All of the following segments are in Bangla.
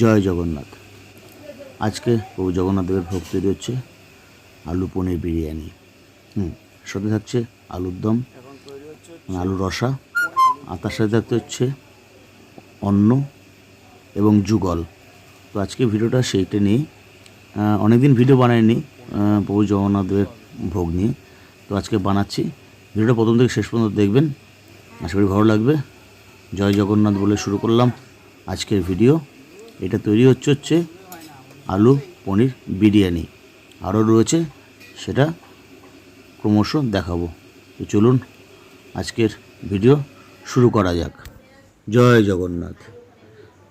জয় জগন্নাথ। আজকে প্রভু জগন্নাথ দেবের ভোগ তৈরি হচ্ছে আলু পনির বিরিয়ানি। হুম সাথে থাকছে আলুর দম আলু রসা। আর তার সাথে থাকতে হচ্ছে অন্ন এবং যুগল। তো আজকে ভিডিওটা সেইটা নিয়ে অনেক দিন ভিডিও বানাইনি আহ, প্রভু জগন্নাথ দেবের ভোগ নিয়ে। তো আজকে বানাচ্ছি। ভিডিওটা প্রথম থেকে শেষ পর্যন্ত দেখবেন। আশা করি ভালো লাগবে। জয় জগন্নাথ বলে শুরু করলাম আজকের ভিডিও। এটা তৈরি হচ্ছে হচ্ছে আলু, পনির, বিরিয়ানি। আরও রয়েছে, সেটা ক্রমশ দেখাবো। তো চলুন, আজকের ভিডিও শুরু করা যাক। জয় জগন্নাথ।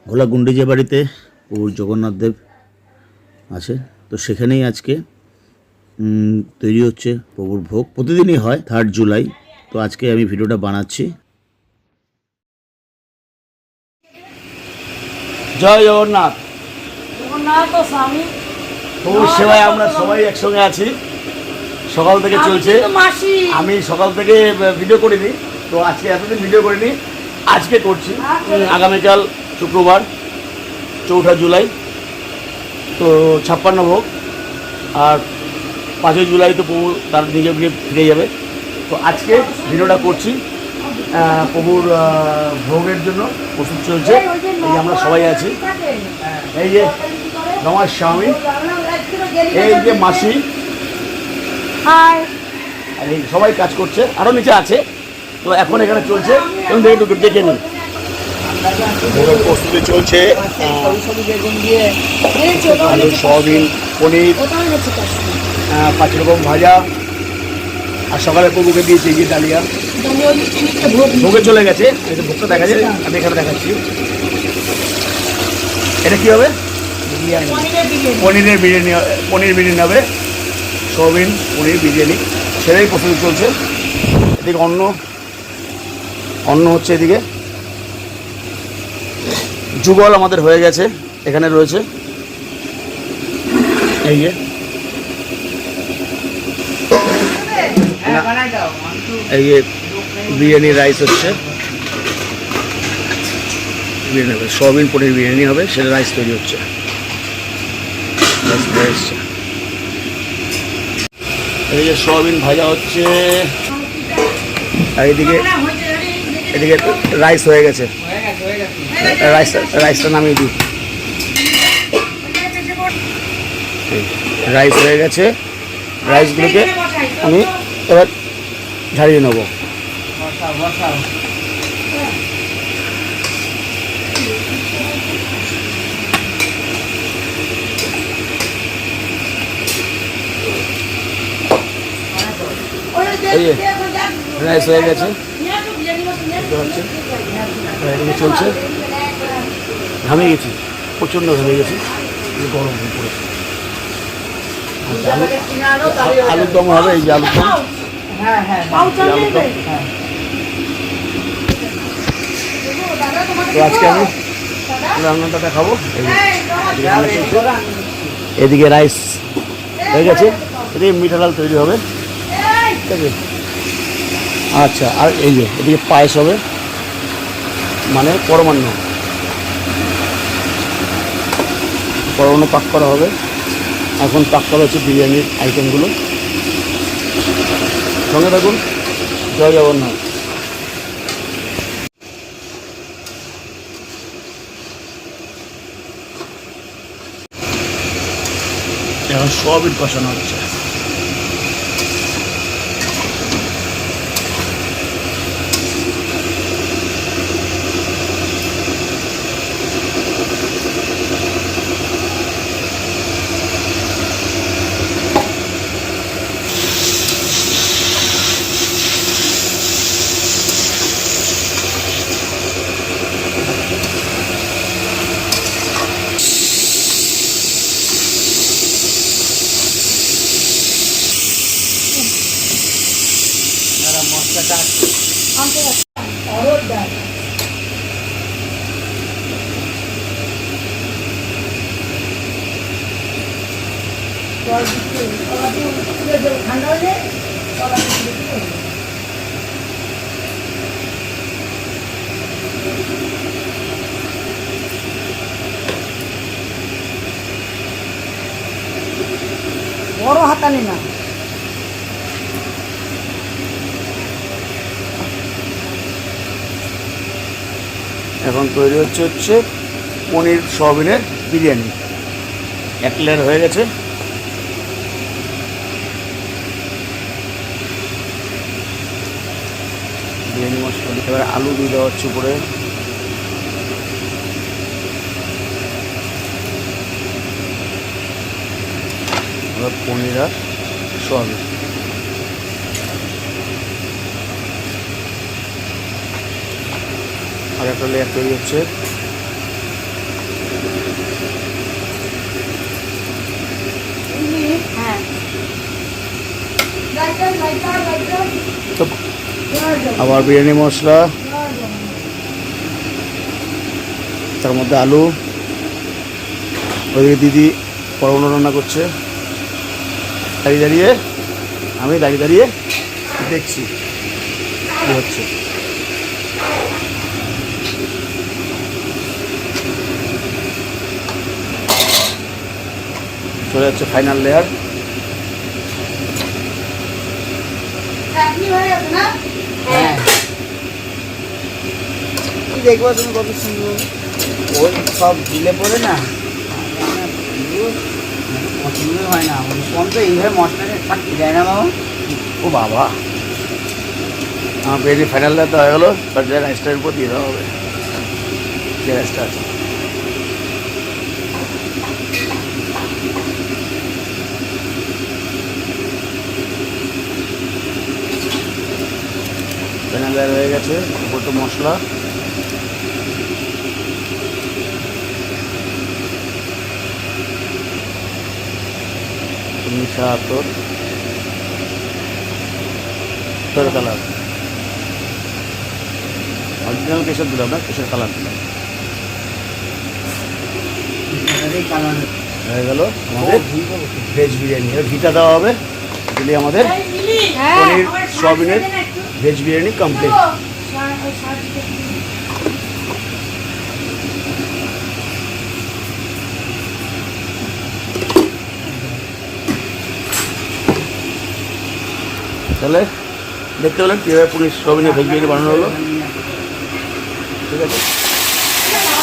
ভোলা গুন্ডিজা বাড়িতে ও জগন্নাথ দেব আছে, তো সেখানেই আজকে তৈরি হচ্ছে প্রভুর ভোগ। প্রতিদিনই হয় থার্ড জুলাই তো আজকে আমি ভিডিওটা বানাচ্ছি। জয় জগন্নাথ। প্রভুর সেবায় আমরা সবাই একসঙ্গে আছি। সকাল থেকে চলছে। আমি সকাল থেকে ভিডিও করিনি। তো আজকে এতদিন ভিডিও করিনি। আজকে করছি। আগামীকাল শুক্রবার চৌঠা জুলাই। তো ছাপ্পান্ন ভোগ। আর পাঁচই জুলাই তো প্রভু তার নিজে ফিরে যাবে। তো আজকে ভিডিওটা করছি। আহ, প্রভুর ভোগের জন্য প্রস্তুত চলছে। এই যে আমরা সবাই আছি। এই যে রমার স্বামী। এই যে মাসি। আর এই সবাই কাজ করছে। আরও নিচে আছে। তো এখন এখানে চলছে। এবং দেখে একটু দেখে নিন। ভোগের প্রস্তুতি চলছে। আলু সয়াবিন পনির পাঁচ রকম ভাজা। আর সকালে প্রভুকে দিয়েছি এই যে ডালিয়া? ভোগে চলে গেছে। এই যে ভোগটা দেখা যায়, আমি এখানে দেখাচ্ছি। এটা কি হবে? পনিরের বিরিয়ানি, পনির বিরিয়ানি হবে। সোয়াবিন, পনির, বিরিয়ানি। সেটাই প্রস্তুতি চলছে। এদিকে অন্য অন্য হচ্ছে এদিকে। যুগল আমাদের হয়ে গেছে, এখানে রয়েছে। এই যে। এই বিরিয়ানি রাইস হচ্ছে। বিরিয়ানি হবে, সোয়াবিন পনির বিরিয়ানি হবে, সেটা রাইস তৈরি হচ্ছে। এই যে সোয়াবিন ভাজা হচ্ছে, আর এদিকে এদিকে রাইস হয়ে গেছে। রাইস রাইসটা নামিয়ে দিই। রাইস হয়ে গেছে। রাইসগুলোকে আমি এবার ঝাড়িয়ে নেব। রাইস হয়ে গেছে। এদিকে চলছে। ঘামে গেছি, প্রচণ্ড ঘামে গেছি। গরম পড়েছে। আলুর দম হবে, এই যে আলুর দম। তো আজকে আমি রান্নাটা দেখাবো। এদিকে রাইস হয়ে গেছে। এদিকে মিঠা ডাল তৈরি হবে। ঠিক আছে? আচ্ছা আর এই যে এদিকে পায়েস হবে। মানে পরমান্ন। পরমান্ন পাক করা হবে। এখন পাক করা হচ্ছে বিরিয়ানির আইটেমগুলো সঙ্গে থাকুন। জয় জগন্নাথ। এখন সবই কষানো হচ্ছে। অরদ বড় হাতানি না। এখন তৈরি হচ্ছে হচ্ছে পনির সয়াবিনের বিরিয়ানি। এক লেয়ার হয়ে গেছে। বিরিয়ানি মশলা এবার আলু দিয়ে দেওয়া হচ্ছে উপরে। পনির আর সয়াবিন। আর একটা লেয়ার তৈরি হচ্ছে হ্যাঁ তো আবার বিরিয়ানি মশলা। তার মধ্যে আলু। ওইদিকে দিদি পরমাণু রান্না করছে। দাঁড়িয়ে দাঁড়িয়ে। আমি দাঁড়িয়ে দাঁড়িয়ে দেখছি কী হচ্ছে। চলে যাচ্ছে ফাইনাল লেয়ার হয়ে। হ্যাঁ কি দেখব তুমি কত সুন্দর? ওই সব দিলে পরে না। পছন্দই হয় না কম তো এইভাবে মশলাটা থাকতে যায় না বাবা। ও বাবা। আমার ফাইনাল লেয়ার হয়ে গেলো যে রাইসটার উপর দিয়ে দেওয়া হবে। যে রাইসটা আছে। লেয়ার হয়ে গেছে তো মশলা। উনিশশো আটাত্তর তোর কালার অরিজিনাল কেশর দিলাম না কেশর কালার দিলাম। হয়ে গেল আমাদের ভেজ বিরিয়ানি। ঘিটা দেওয়া হবে দিলে আমাদের পনির সয়াবিনের। ভেজ বিরিয়ানি কমপ্লিট তাহলে দেখতে পেলেন কীভাবে পুলিশ সয়াবিনের ভেজ বিরিয়ানি বানানো হলো। ঠিক আছে এখানে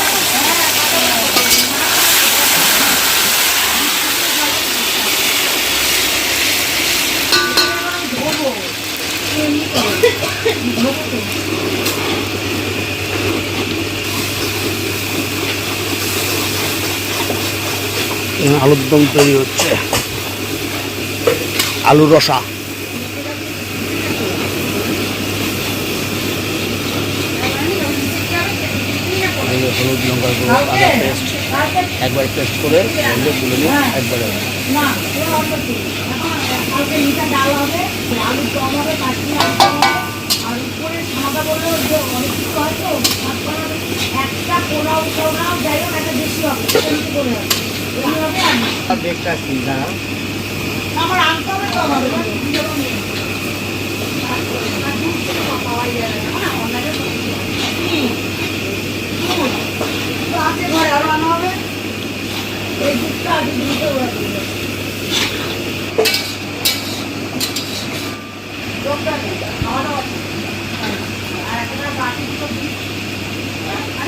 আলুর দম তৈরি হচ্ছে। আলু রসা। হলুদ লঙ্কার গুঁড়ো আদা পেস্ট একবার পেস্ট করে তুলে নিয়ে একবারে হয় হবে। একটা পোলাও পোলাও যাই হোক একটা বেশি হবে দেখতে আসছি দাঁড়াও আমার আনতে হবে তো আমার আর দুধ তো পাওয়াই যায় না না অন্যান্য কি দুধ তো আছে ঘরে আরও আনা হবে এই দুধটা আগে দুধটা ওরা দিবে লোকটা নেই খাওয়া দাওয়া আর একটা বাটি সবজি আরে পেঁয়াজই খাওয়া তো তাহলে একশো দশ টাকা করে লোকটাকে খুব লোকটাকে প্রশংসা করছি না খাওয়া দাওয়া যে মাছ খাবে মাছ মাংস খেলে মাংস ও আমারে জিজ্ঞেস করে যে কয়টা আসিস না কি করে নিয়ে হ্যাঁ আহ,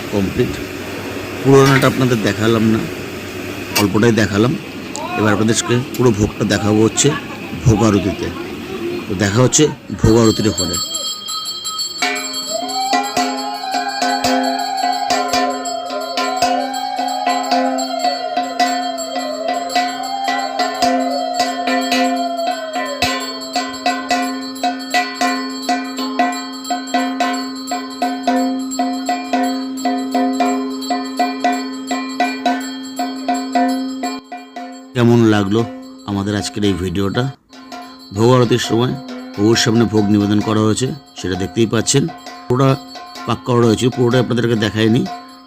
কমপ্লিট পুরোনোটা আপনাদের দেখালাম না, অল্পটাই দেখালাম। এবার আপনাদেরকে পুরো ভোগটা দেখাবো হচ্ছে ভোগারতিতে। তো দেখা হচ্ছে ভোগারতির পরে কেমন লাগল আমাদের আজকের এই ভিডিওটা? ভোগ আরতির সময় প্রভুর সামনে ভোগ নিবেদন করা হয়েছে, সেটা দেখতেই পাচ্ছেন। পুরোটা পাক করা রয়েছে পুরোটা আপনাদেরকে দেখায়নি।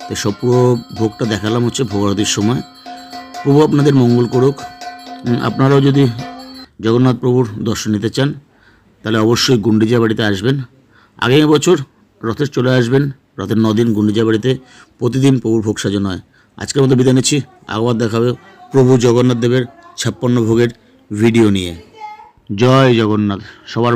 তো সব পুরো ভোগটা দেখালাম হচ্ছে ভোগ আরতির সময়। প্রভু আপনাদের মঙ্গল করুক। আপনারাও যদি জগন্নাথ প্রভুর দর্শন নিতে চান, তাহলে অবশ্যই গুন্ডিজা বাড়িতে আসবেন। আগামী বছর রথে চলে আসবেন। রথের নদিন গুন্ডিজা বাড়িতে প্রতিদিন প্রভুর ভোগ সাজানো হয়। আজকের মতো বিদায় নিচ্ছি। আবার দেখাবে প্রভু জগন্নাথ দেবের ছাপ্পন্ন ভোগের ভিডিও নিয়ে। জয় জগন্নাথ সবার